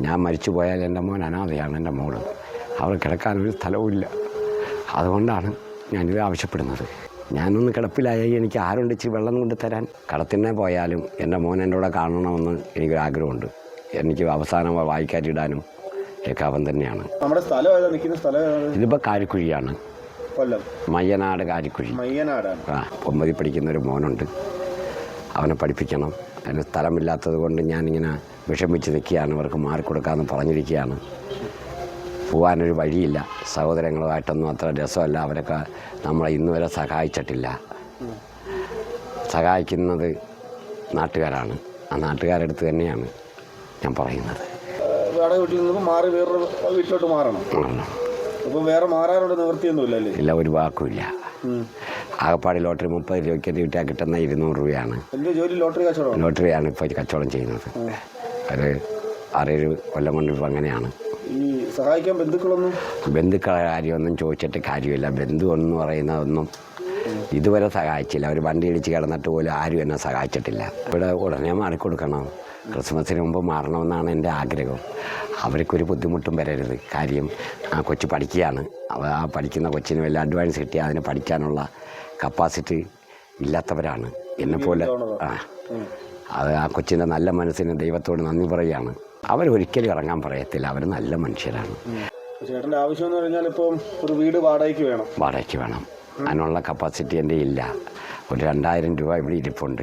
ഞാൻ മരിച്ചു പോയാൽ എന്റെ മോൻ അനാഥയാണ് എന്റെ മോൾ അവർ കിടക്കാനൊരു സ്ഥലവുമില്ല അതുകൊണ്ടാണ് ഞാനിത് ആവശ്യപ്പെടുന്നത്. ഞാനൊന്ന് കിടപ്പിലായി എനിക്ക് ആരുണ്ട് ഇച്ചിരി വെള്ളം കൊണ്ട് തരാൻ? കടത്തിനെ പോയാലും എന്റെ മോൻ എന്റെ കൂടെ കാണണമെന്ന് എനിക്കൊരാഗ്രഹമുണ്ട് എനിക്ക് അവസാനം വായിക്കാറ്റിടാനും ഒക്കെ അവൻ തന്നെയാണ്. നമ്മുടെ സ്ഥലം നിൽക്കുന്ന സ്ഥലം? ഇതിപ്പോൾ കാരിക്കുഴിയാണ്. കൊല്ലം. മയ്യനാട് കാരിക്കുഴി. മയ്യനാടാണ്. ആ ഒമ്പതിൽ പഠിക്കുന്ന ഒരു മോനുണ്ട്. അവനെ പഠിപ്പിക്കണം. അതിന് സ്ഥലമില്ലാത്തത് കൊണ്ട് ഞാനിങ്ങനെ വിഷമിച്ച് നിൽക്കുകയാണ് അവർക്ക് മാറിക്കൊടുക്കാമെന്ന് പറഞ്ഞിരിക്കുകയാണ്. പോകാനൊരു വഴിയില്ല. സഹോദരങ്ങളുമായിട്ടൊന്നും അത്ര രസമല്ല. അവരൊക്കെ നമ്മളെ ഇന്ന് വരെ സഹായിച്ചിട്ടില്ല. സഹായിക്കുന്നത് നാട്ടുകാരാണ്. ആ നാട്ടുകാരടുത്ത് തന്നെയാണ് ഞാൻ പറയുന്നത്. വീട്ടിൽ നിന്ന് മാറി വേറൊരു വീട്ടിലോട്ട് മാറണം. ആണ്. അപ്പോൾ വേറെ മാറാനുള്ള നിവൃത്തിയൊന്നുമില്ല അല്ലേ ഇല്ല ഒരു വാക്കുമില്ല. ആകപ്പാടി ലോട്ടറി മുപ്പത് രൂപയ്ക്ക് കിട്ടിയാൽ കിട്ടുന്ന ഇരുന്നൂറ് രൂപയാണ്. ലോട്ടറി കച്ചവടമാണ്? ലോട്ടറിയാണ് ഇപ്പോൾ കച്ചവടം ചെയ്യുന്നത്. ഒരു ആറേഴ് കൊല്ലം കൊണ്ട് ഇപ്പം അങ്ങനെയാണ്. ഈ സഹായിക്കാൻ ബന്ധുക്കളൊന്നും? ബന്ധുക്കളെ കാര്യമൊന്നും ചോദിച്ചിട്ട് കാര്യമില്ല. ബന്ധു എന്ന് പറയുന്നതൊന്നും ഇതുവരെ സഹായിച്ചില്ല. ഒരു വണ്ടി ഇടിച്ച് കിടന്നിട്ട് പോലും ആരും എന്നെ സഹായിച്ചിട്ടില്ല. ഇവിടെ ഉടനെ മാറിക്കൊടുക്കണം. ക്രിസ്മസിന് മുമ്പ് മാറണമെന്നാണ് എന്റെ ആഗ്രഹം. അവർക്കൊരു ബുദ്ധിമുട്ടും വരരുത്. കാര്യം ആ കൊച്ചു പഠിക്കുകയാണ്. അവ ആ പഠിക്കുന്ന കൊച്ചിന് വല്ല അഡ്വാൻസ് കിട്ടിയാൽ അതിന് പഠിക്കാനുള്ള കപ്പാസിറ്റി ഇല്ലാത്തവരാണ്. എന്നെപ്പോലെ ആ. അത് ആ കൊച്ചിന്റെ നല്ല മനസ്സിന് ദൈവത്തോട് നന്ദി പറയുകയാണ്. അവരൊരിക്കലും ഇറങ്ങാൻ പറയത്തില്ല. അവർ നല്ല മനുഷ്യരാണ്. ചേട്ടന്റെ ആവശ്യം എന്ന് പറഞ്ഞാൽ ഇപ്പം ഒരു വീട് വാടകയ്ക്ക് വേണം. വാടകയ്ക്ക് വേണം. അതിനുള്ള കപ്പാസിറ്റി എന്റെ ഇല്ല. ഒരു രണ്ടായിരം രൂപ ഇവിടെ ഇരിപ്പുണ്ട്.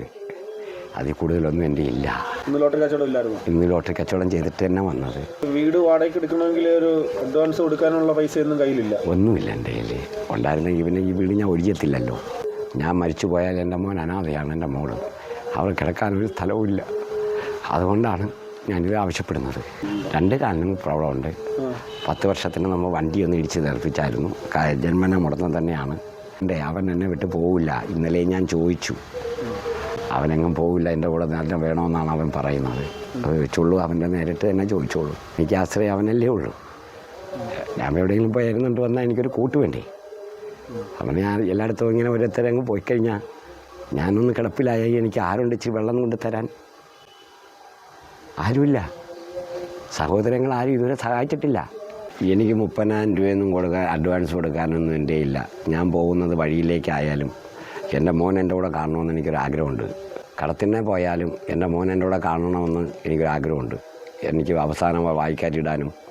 അതിൽ കൂടുതലൊന്നും എന്റെ ഇല്ല. ഇന്ന് ലോട്ടറി കച്ചവടം ഇല്ലായിരുന്നു? ഇന്ന് ലോട്ടറി കച്ചവടം ചെയ്തിട്ട് തന്നെ വന്നത്. വീട് വാടകയ്ക്ക് എടുക്കണമെങ്കിൽ ഒരു അഡ്വാൻസ് കൊടുക്കാനുള്ള പൈസ ഒന്നും കയ്യിലില്ല. ഒന്നുമില്ല എന്റെ കയ്യിൽ. ഉണ്ടായിരുന്നെങ്കിൽ പിന്നെ ഈ വീട് ഞാൻ ഒഴിയത്തില്ലല്ലോ. ഞാൻ മരിച്ചു പോയാൽ എന്റെ മോൻ അനാഥയാണ് എന്റെ മോൾ. അവർ കിടക്കാനൊരു സ്ഥലവുമില്ല. അതുകൊണ്ടാണ് ഞാനിത് ആവശ്യപ്പെടുന്നത്. രണ്ട് കാലിനും പ്രോബ്ലം ഉണ്ട് പത്ത് വർഷത്തിന് നമ്മൾ വണ്ടി ഒന്ന് ഇടിച്ച് തെറിപ്പിച്ചായിരുന്നു. ക- ജന്മന മുടന്ന തന്നെയാണ്. എന്റെ അവൻ എന്നെ വിട്ട് പോവില്ല. ഇന്നലെ ഞാൻ ചോദിച്ചു. അവനെങ്ങും പോവില്ല എന്റെ കൂടെ നല്ല വേണമെന്നാണ് അവൻ പറയുന്നത്. അത് വെച്ചുള്ളൂ അവന്റെ നേരിട്ട് തന്നെ ചോദിച്ചോളൂ. എനിക്ക് ആശ്രയം അവനല്ലേ ഉള്ളൂ. ഞാൻ എവിടെയെങ്കിലും പോയിരുന്നുണ്ട് വന്നാൽ എനിക്കൊരു കൂട്ട് വേണ്ടേ? അവന് ഞാൻ എല്ലായിടത്തും ഇങ്ങനെ ഓരോരുത്തരെ അങ്ങ് പോയി കഴിഞ്ഞാൽ ഞാനൊന്ന് കിടപ്പിലായ. എനിക്ക് ആരുണ്ട് ഇച്ചിരി വെള്ളം കൊണ്ട് തരാൻ? ആരുമില്ല. സഹോദരങ്ങൾ ആരും ഇതുവരെ സഹായിച്ചിട്ടില്ല. എനിക്ക് മുപ്പതിനായിരം രൂപയൊന്നും കൊടുക്കാൻ അഡ്വാൻസ് കൊടുക്കാനൊന്നും എന്റെ ഇല്ല. ഞാൻ പോകുന്നത് വഴിയിലേക്കായാലും എന്റെ മോൻ എന്റെ കൂടെ കാണണമെന്ന് എനിക്കൊരാഗ്രഹമുണ്ട് കടത്തിനെ പോയാലും എന്റെ മോൻ എന്റെ കൂടെ കാണണമെന്ന് എനിക്കൊരാഗ്രഹമുണ്ട് എനിക്ക് അവസാനം വായിക്കാറ്റിടാനും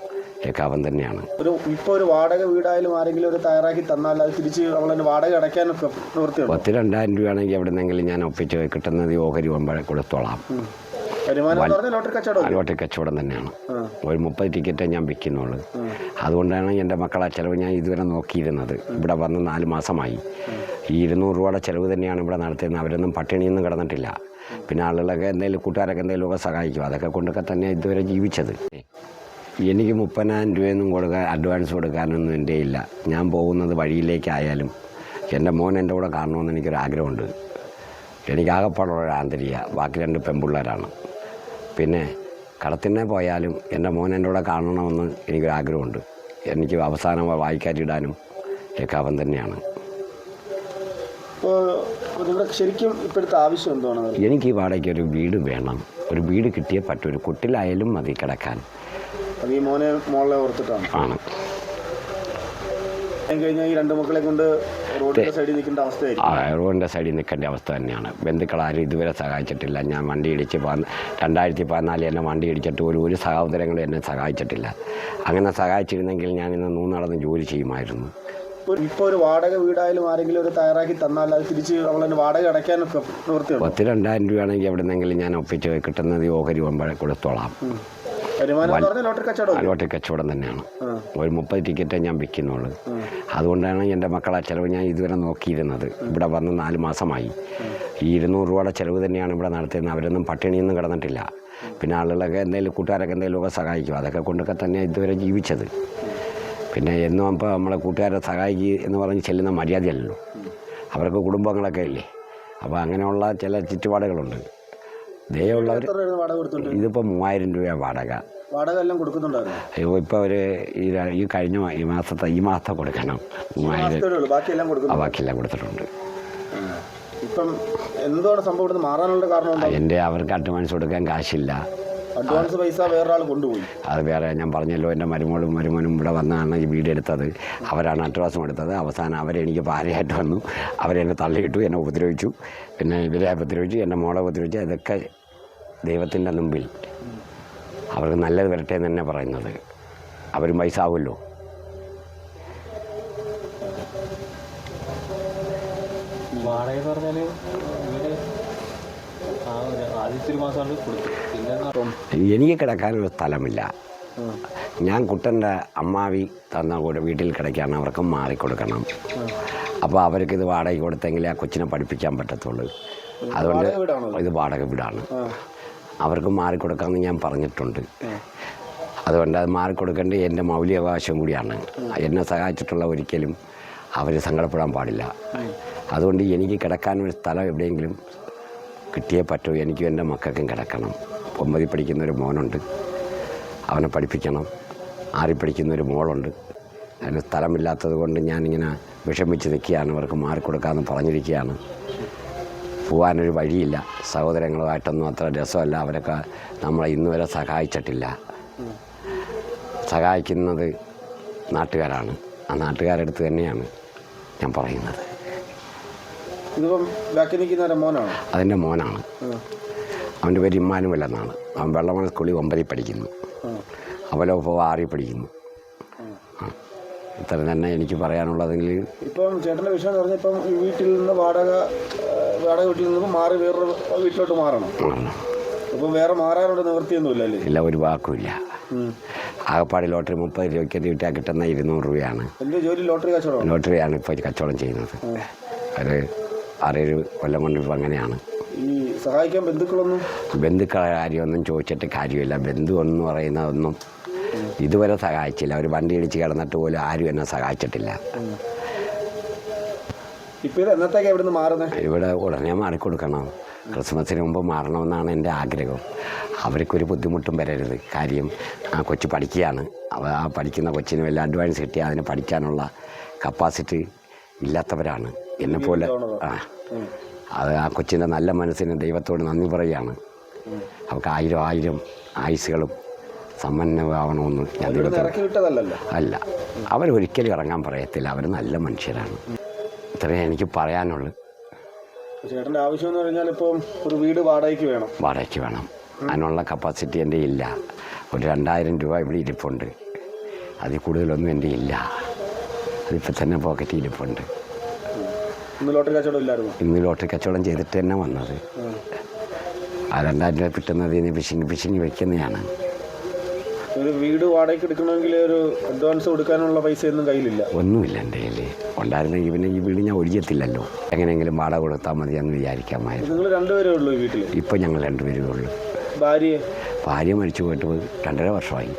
ഒക്കെ തന്നെയാണ്. ഒരു ഇപ്പോൾ ഒരു വാടക വീടായാലും ആരെങ്കിലും ഒരു തയ്യാറാക്കി തന്നാൽ അത് തിരിച്ച് നമ്മളതിന് വാടക അടയ്ക്കാൻ പത്ത് രണ്ടായിരം രൂപയാണെങ്കിൽ എവിടെന്നെങ്കിലും ഞാൻ ഒപ്പിച്ച് കിട്ടുന്നത് ഓഹരി ഒമ്പത് കൊടുത്തോളാം. ലോട്ടറി കച്ചവടം തന്നെയാണ്. ഒരു മുപ്പത് ടിക്കറ്റേ ഞാൻ വിൽക്കുന്നുള്ളൂ. അതുകൊണ്ടാണ് എന്റെ മക്കളെ ചിലവ് ഞാൻ ഇതുവരെ നോക്കിയിരുന്നത്. ഇവിടെ വന്ന് നാല് മാസമായി. ഈ ഇരുന്നൂറ് രൂപയുടെ ചിലവ് തന്നെയാണ് ഇവിടെ നടത്തുന്നത് അവരൊന്നും പട്ടിണിയൊന്നും കിടന്നിട്ടില്ല. പിന്നെ ആളുകളൊക്കെ എന്തെങ്കിലും കൂട്ടുകാരൊക്കെ എന്തെങ്കിലുമൊക്കെ സഹായിക്കും. അതൊക്കെ കൊണ്ടൊക്കെ തന്നെ ഇതുവരെ ജീവിച്ചത്. എനിക്ക് മുപ്പതിനായിരം രൂപയൊന്നും കൊടുക്കാൻ അഡ്വാൻസ് കൊടുക്കാനൊന്നും എന്റെ ഇല്ല. ഞാൻ പോകുന്നത് വഴിയിലേക്കായാലും എന്റെ മോൻ എന്റെ കൂടെ കാണണമെന്ന് എനിക്കൊരാഗ്രഹമുണ്ട് എനിക്ക് ആകപ്പാടുള്ള ഒരു ആന്തരിക ബാക്കി രണ്ട് പെൺപിള്ളേരാണ്. പിന്നെ കടത്തിനെ പോയാലും എന്റെ മോൻ എന്റെ കൂടെ കാണണമെന്ന് എനിക്കൊരാഗ്രഹമുണ്ട് എനിക്ക് അവസാനം വായിക്കാറ്റിടാനും ഒക്കെ അവൻ തന്നെയാണ്. ശരിക്കും ഇപ്പോഴത്തെ ആവശ്യം എന്താണ്? എനിക്ക് ഈ വാടകയ്ക്ക് ഒരു വീട് വേണം. ഒരു വീട് കിട്ടിയേ പറ്റൂ. ഒരു കുട്ടിലായാലും മതി കിടക്കാൻ. അത് ഈ മോനെ മോളെ ഓർത്തിട്ടാണ്. ആണ്. ഞാൻ കഴിഞ്ഞാൽ ഈ രണ്ട് മക്കളെ കൊണ്ട് റോഡിന്റെ സൈഡിൽ നിൽക്കേണ്ട ആ റോഡിന്റെ സൈഡിൽ നിൽക്കേണ്ട അവസ്ഥ തന്നെയാണ്. ബന്ധുക്കൾ ആരും ഇതുവരെ സഹായിച്ചിട്ടില്ല. ഞാൻ വണ്ടി ഇടിച്ച് രണ്ടായിരത്തി പതിനാലിൽ എന്നെ വണ്ടി ഇടിച്ചിട്ട് ഒരു ഒരു സഹോദരങ്ങളും എന്നെ സഹായിച്ചിട്ടില്ല. അങ്ങനെ സഹായിച്ചിരുന്നെങ്കിൽ ഞാൻ ഇന്ന് നൂന്നടന്ന് ജോലി ചെയ്യുമായിരുന്നു. ഇപ്പോൾ ഒരു വാടക വീടായാലും ആരെങ്കിലും ഒരു തയ്യാറാക്കി തന്നാൽ അത് തിരിച്ച് അവളെ വാടക അടയ്ക്കാനൊക്കെ പത്ത് രണ്ടായിരം രൂപയാണെങ്കിൽ എവിടെ നിന്നെങ്കിലും ഞാൻ ഒപ്പിച്ച് കിട്ടുന്നത് ഓഹരി ഒമ്പഴ കൊടുത്തോളാം ലോട്ടറി കച്ചവടം തന്നെയാണ്. ഒരു മുപ്പത് ടിക്കറ്റേ ഞാൻ വിൽക്കുന്നുള്ളൂ. അതുകൊണ്ടാണ് എന്റെ മക്കളെ ചിലവ് ഞാൻ ഇതുവരെ നോക്കിയിരുന്നത്. ഇവിടെ വന്ന് നാല് മാസമായി. ഈ ഇരുന്നൂറ് രൂപയുടെ ചിലവ് തന്നെയാണ് ഇവിടെ നടത്തുന്നത് അവരൊന്നും പട്ടിണിയൊന്നും കിടന്നിട്ടില്ല. പിന്നെ ആളുകളൊക്കെ എന്തെങ്കിലും കൂട്ടുകാരൊക്കെ എന്തെങ്കിലുമൊക്കെ സഹായിക്കും. അതൊക്കെ കൊണ്ടൊക്കെ തന്നെ ഇതുവരെ ജീവിച്ചത്. പിന്നെ എന്നും അപ്പോൾ നമ്മളെ കൂട്ടുകാരെ സഹായിക്കുക എന്ന് പറഞ്ഞ് ചെല്ലുന്ന മര്യാദയല്ലല്ലോ. അവർക്ക് കുടുംബങ്ങളൊക്കെ ഇല്ലേ? അപ്പോൾ അങ്ങനെയുള്ള ചില ചുറ്റുപാടുകളുണ്ട്. ദയുള്ളവർ ഇതിപ്പോൾ മൂവായിരം രൂപ വാടക വാടക. എല്ലാം കൊടുക്കുന്നുണ്ടായിരുന്നു? ഇപ്പോൾ ഒരു ഈ ഈ കഴിഞ്ഞ മാ- ഈ മാസത്തെ ഈ മാസത്തെ കൊടുക്കണം. മൂവായിരം. ബാക്കിയെല്ലാം കൊടുക്കുന്നു. ആ ബാക്കിയെല്ലാം കൊടുത്തിട്ടുണ്ട്. ഇപ്പം എന്താണ് സംഭവം ഇവിടുന്ന് മാറാനുള്ള കാരണം എന്താ? എന്റെ അവർക്ക് അഡ്വാൻസ് കൊടുക്കാൻ കാശില്ല. അഡ്വാൻസ് പൈസ വേറൊരാൾ കൊണ്ടുപോയി. അത് വേറെ ഞാൻ പറഞ്ഞല്ലോ എന്റെ മരുമോളും മരുമോനും ഇവിടെ വന്നാണ് ഈ വീട് എടുത്തത്. അവരാണ് അഡ്വാൻസും എടുത്തത്. അവസാനം അവരെനിക്ക് ഭാര്യയായിട്ട് വന്നു. അവരെന്നെ തള്ളിയിട്ടു എന്നെ ഉപദ്രവിച്ചു. പിന്നെ ഇവരെ ഉപദ്രവിച്ചു എന്റെ മോളെ ഉപദ്രവിച്ചു. ഇതൊക്കെ ദൈവത്തിന്റെ മുമ്പിൽ. അവർക്ക് നല്ലത് വരട്ടെ എന്ന് തന്നെ പറയുന്നത്. അവരും പൈസ ആവുമല്ലോ വാടക പറഞ്ഞാൽ ആ ഒരു ആദ്യത്തെ ഒരു മാസമാണ് കൊടുത്തു. എനിക്ക് കിടക്കാനൊരു സ്ഥലമില്ല. ഞാൻ കുട്ടന്റെ അമ്മാവി തന്ന കൂടെ വീട്ടിൽ കിടക്കാൻ അവർക്ക് മാറിക്കൊടുക്കണം അപ്പോൾ അവർക്ക് ഇത് വാടക കൊടുത്തെങ്കിലേ ആ കൊച്ചിനെ പഠിപ്പിക്കാൻ പറ്റത്തുള്ളൂ. അതുകൊണ്ട് ഇത്? വാടക വീടാണ്. അവർക്ക് മാറിക്കൊടുക്കാമെന്ന് ഞാൻ പറഞ്ഞിട്ടുണ്ട്. അതുകൊണ്ട് അത് മാറിക്കൊടുക്കേണ്ടത് എന്റെ മൗലികാവകാശം കൂടിയാണ്. എന്നെ സഹായിച്ചിട്ടുള്ള ഒരിക്കലും അവർ സങ്കടപ്പെടാൻ പാടില്ല. അതുകൊണ്ട് എനിക്ക് കിടക്കാനൊരു സ്ഥലം എവിടെയെങ്കിലും കിട്ടിയേ പറ്റൂ. എനിക്കും എന്റെ മക്കൾക്കും കിടക്കണം. ഒമ്പതിൽ പഠിക്കുന്നൊരു മോനുണ്ട്. അവനെ പഠിപ്പിക്കണം. ആറിൽ പഠിക്കുന്നൊരു മോളുണ്ട്. അതിന് സ്ഥലമില്ലാത്തത് കൊണ്ട് ഞാനിങ്ങനെ വിഷമിച്ച് നിൽക്കുകയാണ്. അവർക്ക് മാറിക്കൊടുക്കാമെന്ന് പറഞ്ഞിരിക്കുകയാണ്. പോകാനൊരു വഴിയില്ല. സഹോദരങ്ങളുമായിട്ടൊന്നും അത്ര രസമല്ല. അവരൊക്കെ നമ്മളെ ഇന്നുവരെ സഹായിച്ചിട്ടില്ല. സഹായിക്കുന്നത് നാട്ടുകാരാണ്. ആ നാട്ടുകാരടുത്ത് തന്നെയാണ് ഞാൻ പറയുന്നത്. ഇതിപ്പം ബാക്കി നിൽക്കുന്ന മോനാണ്? അതിന്റെ മോനാണ്. അവന്റെ പേര് ഇമ്മാനുവൽ എന്നാണ് അവൻ വെള്ളമണ സ്കൂളിൽ ഒമ്പതിൽ പഠിക്കുന്നു. അവലോ ഇപ്പോൾ ആറിൽ പഠിക്കുന്നു. ഇത്ര തന്നെ എനിക്ക് പറയാനുള്ളതെങ്കിൽ ഇപ്പം ചേട്ടന്റെ വിഷയം എന്ന് പറഞ്ഞാൽ ഇപ്പം ഈ വീട്ടിൽ നിന്ന് വാടക വാടക വീട്ടിൽ നിന്ന് മാറി വേറൊരു വീട്ടിലോട്ട് മാറണം. അപ്പം വേറെ മാറാനുള്ള നിവൃത്തിയൊന്നുമില്ല അല്ലേ? ഇല്ല ഒരു വാക്കുമില്ല. ആകപ്പാടി ലോട്ടറി മുപ്പത് രൂപയ്ക്ക് കിട്ടാൻ കിട്ടുന്ന ഇരുന്നൂറ് രൂപയാണ്. ലോട്ടറി കച്ചവടം ലോട്ടറിയാണ് ഇപ്പോൾ കച്ചവടം ചെയ്യുന്നത്. അത് ആറേഴ് കൊല്ലം കൊണ്ട് ഇപ്പം അങ്ങനെയാണ്. ഈ സഹായിക്കാൻ ബന്ധുക്കളൊന്നും? ബന്ധുക്കളെ കാര്യമൊന്നും ചോദിച്ചിട്ട് കാര്യമില്ല. ബന്ധു എന്ന് പറയുന്നതൊന്നും ഇതുവരെ സഹായിച്ചില്ല. ഒരു വണ്ടി ഇടിച്ച് കിടന്നിട്ട് പോലും ആരും എന്നെ സഹായിച്ചിട്ടില്ല. ഇവിടെ ഉടനെ മാറിക്കൊടുക്കണം. ക്രിസ്മസിന് മുമ്പ് മാറണമെന്നാണ് എന്റെ ആഗ്രഹം. അവർക്കൊരു ബുദ്ധിമുട്ടും വരരുത്. കാര്യം ആ കൊച്ചു പഠിക്കുകയാണ്. അവ ആ പഠിക്കുന്ന കൊച്ചിന് വല്ല അഡ്വാൻസ് കിട്ടിയാൽ അതിന് പഠിക്കാനുള്ള കപ്പാസിറ്റി ഇല്ലാത്തവരാണ്. എന്നെപ്പോലെ ആ. അത് ആ കൊച്ചിന്റെ നല്ല മനസ്സിന് ദൈവത്തോട് നന്ദി പറയുകയാണ്. അവർക്ക് ആയിരം ആയിരം ആയുസുകളും സമ്പന്നമാവണമെന്ന് ഞാൻ അല്ല. അവരൊരിക്കലും ഇറങ്ങാൻ പറയത്തില്ല. അവർ നല്ല മനുഷ്യരാണ്. ഇത്രയും എനിക്ക് പറയാനുള്ളൂ. ചേട്ടന്റെ ആവശ്യം എന്ന് പറഞ്ഞാൽ ഇപ്പം ഒരു വീട് വാടകയ്ക്ക് വേണം. വാടകയ്ക്ക് വേണം. അതിനുള്ള കപ്പാസിറ്റി എന്റെ ഇല്ല. ഒരു രണ്ടായിരം രൂപ ഇവിടെ ഇരിപ്പുണ്ട്. അതിൽ കൂടുതലൊന്നും എന്റെ ഇല്ല. അതിപ്പോൾ തന്നെ പോക്കറ്റിൽ ഇരിപ്പുണ്ട് ഇന്ന് ലോട്ടറി കച്ചവടം ഇല്ലായിരുന്നു? ഇന്ന് ലോട്ടറി കച്ചവടം ചെയ്തിട്ട് തന്നെ വന്നത്. ആ. രണ്ടായിരം രൂപ കിട്ടുന്നത്? ഇനി പിശിങ്ങി പിശിങ്ങി വെക്കുന്നതാണ്. ഒരു വീട് വാടകയ്ക്ക് എടുക്കണമെങ്കിൽ ഒരു അഡ്വാൻസ് കൊടുക്കാനുള്ള പൈസ ഒന്നും കയ്യിലില്ല. ഒന്നുമില്ല എന്റെ കയ്യിൽ. ഉണ്ടായിരുന്നെങ്കിൽ പിന്നെ ഈ വീട് ഞാൻ ഒഴിയത്തില്ലല്ലോ. എങ്ങനെയെങ്കിലും വാടക കൊടുത്താൽ മതി എന്ന് വിചാരിക്കാമായിരുന്നു. നിങ്ങൾ രണ്ടുപേരേ ഉള്ളൂ വീട്ടിൽ ഇപ്പം ഞങ്ങൾ രണ്ടുപേരേ ഉള്ളൂ. ഭാര്യ ഭാര്യ മരിച്ചു പോയിട്ട് രണ്ടര വർഷമായി.